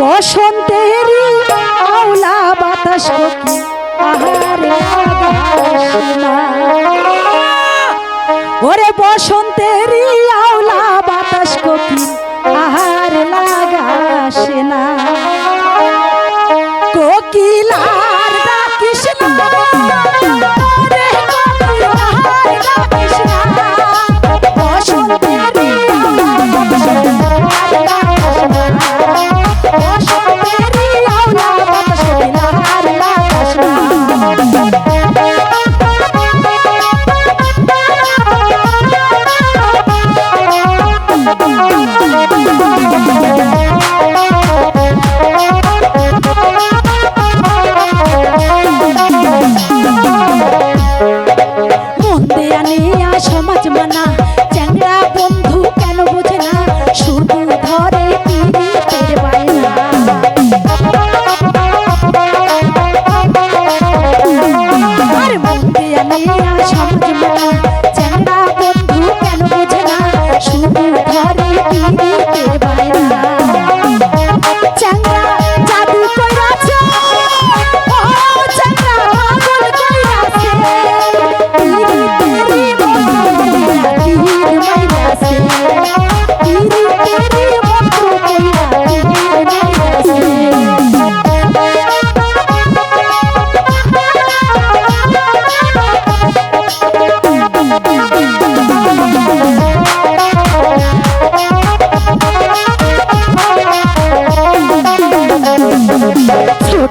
বসন্তেরই আওলা বাতাস কোকি আহার ওরে বসন্তের আওলা বাতাস কোকি আহার লাগাস নিয়া সমাজ মানা। চ্যাংরা বন্ধু কেন বোঝে না? শুধু ধরে চ্যাংরা